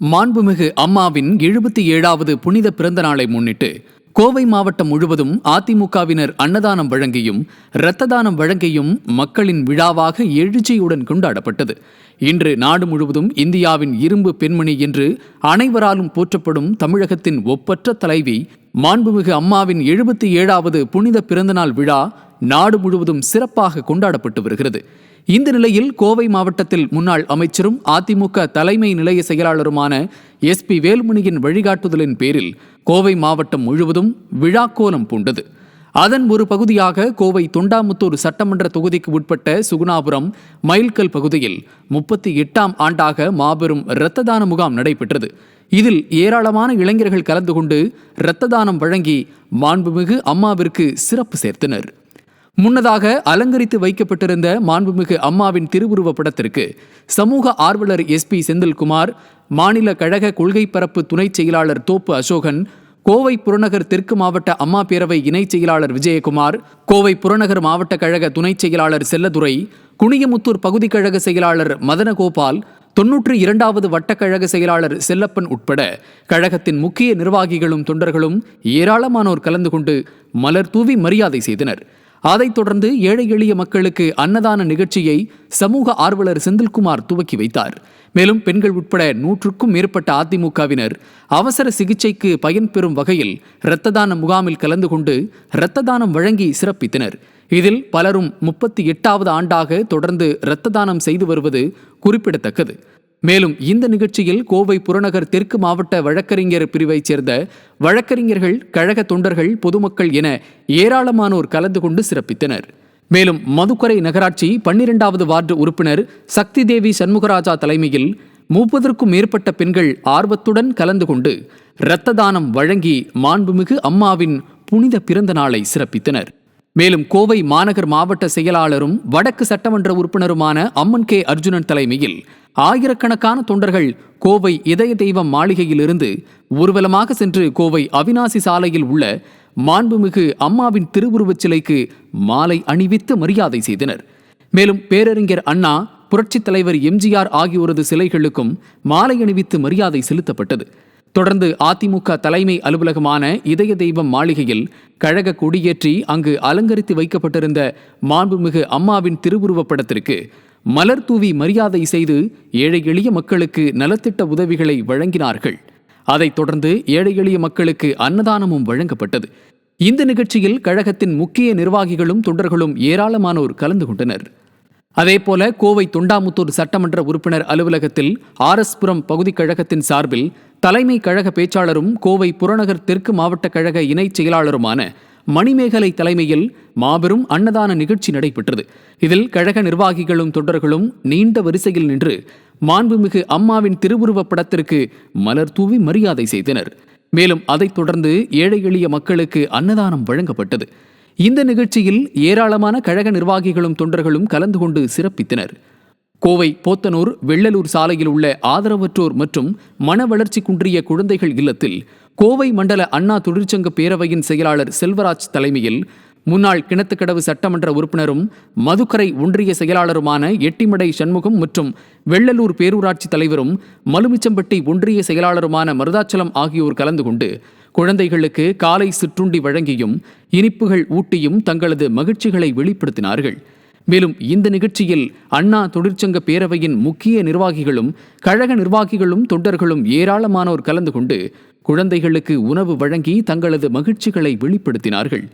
மாண்புமிகு அம்மாவின் எழுபத்தி ஏழாவது புனித பிறந்த நாளை முன்னிட்டு கோவை மாவட்டம் முழுவதும் அதிமுகவினர் அன்னதானம் வழங்கியும் இரத்த தானம் வழங்கியும் மக்களின் விழாவாக எழுச்சியுடன் கொண்டாடப்பட்டது. இன்று நாடு முழுவதும் இந்தியாவின் இரும்பு பெண்மணி என்று அனைவராலும் போற்றப்படும் தமிழகத்தின் ஒப்பற்ற தலைவி மாண்புமிகு அம்மாவின் எழுபத்தி ஏழாவது புனித பிறந்தநாள் விழா நாடு முழுவதும் சிறப்பாக கொண்டாடப்பட்டு வருகிறது. இந்த நிலையில் கோவை மாவட்டத்தில் முன்னாள் அமைச்சரும் அதிமுக தலைமை நிலைய செயலாளருமான எஸ் பி வேல்முனியின் வழிகாட்டுதலின் பேரில் கோவை மாவட்டம் முழுவதும் விழாக்கோலம் பூண்டது. அதன் ஒரு பகுதியாக கோவை தொண்டாமுத்தூர் சட்டமன்ற தொகுதிக்கு உட்பட்ட சுகுணாபுரம் மைல்கல் பகுதியில் முப்பத்தி எட்டாம் ஆண்டாக மாபெரும் இரத்த தான முகாம் நடைபெற்றது. இதில் ஏராளமான இளைஞர்கள் கலந்து கொண்டு இரத்த தானம் வழங்கி மாண்புமிகு அம்மாவிற்கு சிறப்பு சேர்த்தனர். முன்னதாக அலங்கரித்து வைக்கப்பட்டிருந்த மாண்புமிகு அம்மாவின் திருவுருவ படத்திற்கு சமூக ஆர்வலர் எஸ்பி செந்தில்குமார் மாநில கழக கொள்கை பரப்பு துணைச் செயலாளர் தோப்பு அசோகன் கோவை புறநகர் தெற்கு மாவட்ட அம்மா பேரவை இணைச் செயலாளர் விஜயகுமார் கோவை புறநகர் மாவட்ட கழக துணைச் செயலாளர் செல்லதுரை குனியமுத்தூர் பகுதி கழக செயலாளர் மதனகோபால் தொன்னூற்றி இரண்டாவது வட்டக்கழக செயலாளர் செல்லப்பன் உட்பட கழகத்தின் முக்கிய நிர்வாகிகளும் தொண்டர்களும் ஏராளமானோர் கலந்து கொண்டு மலர் தூவி மரியாதை செய்தனர். அதைத் தொடர்ந்து ஏழை எளிய மக்களுக்கு அன்னதான நிகழ்ச்சியை சமூக ஆர்வலர் செந்தில்குமார் துவக்கி வைத்தார். மேலும் பெண்கள் உட்பட நூற்றுக்கும் மேற்பட்ட அதிமுகவினர் அவசர சிகிச்சைக்கு பயன்பெறும் வகையில் இரத்த தான முகாமில் கலந்து கொண்டு இரத்த தானம் வழங்கி சிறப்பித்தனர். இதில் பலரும் முப்பத்தி எட்டாவது ஆண்டாக தொடர்ந்து இரத்த தானம் செய்து வருவது குறிப்பிடத்தக்கது. மேலும் இந்த நிகழ்ச்சியில் கோவை புறநகர் தெற்கு மாவட்ட வழக்கறிஞர் பிரிவைச் சேர்ந்த வழக்கறிஞர்கள் கழக தொண்டர்கள் பொதுமக்கள் என ஏராளமானோர் கலந்து கொண்டு சிறப்பித்தனர். மேலும் மதுக்கரை நகராட்சி பன்னிரெண்டாவது வார்டு உறுப்பினர் சக்தி தேவி சண்முகராஜா தலைமையில் முப்பதற்கும் மேற்பட்ட பெண்கள் ஆர்வத்துடன் கலந்து கொண்டு இரத்த தானம் வழங்கி மாண்புமிகு அம்மாவின் புனித பிறந்த நாளை சிறப்பித்தனர். மேலும் கோவை மாநகர் மாவட்ட செயலாளரும் வடக்கு சட்டமன்ற உறுப்பினருமான அம்மன் கே. அர்ஜுனன் தலைமையில் ஆயிரக்கணக்கான தொண்டர்கள் கோவை இதய தெய்வம் மாளிகையிலிருந்து ஊர்வலமாக சென்று கோவை அவினாசி சாலையில் உள்ள மாண்புமிகு அம்மாவின் திருவுருவச் சிலைக்கு மாலை அணிவித்து மரியாதை செய்தனர். மேலும் பேரறிஞர் அண்ணா புரட்சித் தலைவர் எம்ஜிஆர் ஆகியோரது சிலைகளுக்கும் மாலை அணிவித்து மரியாதை செலுத்தப்பட்டது. தொடர்ந்து அதிமுக தலைமை அலுவலகமான இதய தெய்வம் மாளிகையில் கழக கொடியேற்றி அங்கு அலங்கரித்து வைக்கப்பட்டிருந்த மாண்புமிகு அம்மாவின் திருவுருவப் படத்திற்கு மலர் தூவி மரியாதை செய்து ஏழை எளிய மக்களுக்கு நலத்திட்ட உதவிகளை வழங்கினார்கள். அதைத் தொடர்ந்து ஏழை எளிய மக்களுக்கு அன்னதானமும் வழங்கப்பட்டது. இந்த நிகழ்ச்சியில் கழகத்தின் முக்கிய நிர்வாகிகளும் தொண்டர்களும் ஏராளமானோர் கலந்து கொண்டனர். அதேபோல கோவை தொண்டாமுத்தூர் சட்டமன்ற உறுப்பினர் அலுவலகத்தில் ஆர்எஸ்புரம் பகுதி கழகத்தின் சார்பில் தலைமை கழக பேச்சாளரும் கோவை புறநகர் தெற்கு மாவட்ட கழக இணைச் செயலாளருமான மணிமேகலை தலைமையில் மாபெரும் அன்னதான நிகழ்ச்சி நடைபெற்றது. இதில் கழக நிர்வாகிகளும் தொண்டர்களும் நீண்ட வரிசையில் நின்று மாண்புமிகு அம்மாவின் திருவுருவப் படத்திற்கு மலர் தூவி மரியாதை செய்தனர். மேலும் அதைத் தொடர்ந்து ஏழை எளிய மக்களுக்கு அன்னதானம் வழங்கப்பட்டது. இந்த நிகழ்ச்சியில் ஏராளமான கழக நிர்வாகிகளும் தொண்டர்களும் கலந்து கொண்டு சிறப்பித்தனர். கோவை போத்தனூர் வெள்ளலூர் சாலையில் உள்ள ஆதரவற்றோர் மற்றும் மன வளர்ச்சி குன்றிய குழந்தைகள் இல்லத்தில் கோவை மண்டல அண்ணா தொழிற்சங்க பேரவையின் செயலாளர் செல்வராஜ் தலைமையில் முன்னாள் கிணத்துக்கடவு சட்டமன்ற உறுப்பினரும் மதுக்கரை ஒன்றிய செயலாளருமான எட்டிமடை சண்முகம் மற்றும் வெள்ளலூர் பேரூராட்சி தலைவரும் மலுமிச்சம்பட்டி ஒன்றிய செயலாளருமான மருதாச்சலம் ஆகியோர் கலந்து கொண்டு குழந்தைகளுக்கு காலை சிற்றுண்டி வழங்கியும் இனிப்புகள் ஊட்டியும் தங்களது மகிழ்ச்சிகளை வெளிப்படுத்தினார்கள். மேலும் இந்த நிகழ்ச்சியில் அண்ணா தொழிற்சங்க பேரவையின் முக்கிய நிர்வாகிகளும் கழக நிர்வாகிகளும் தொண்டர்களும் ஏராளமானோர் கலந்து கொண்டு குழந்தைகளுக்கு உணவு வழங்கி தங்களது மகிழ்ச்சிகளை வெளிப்படுத்தினார்கள்.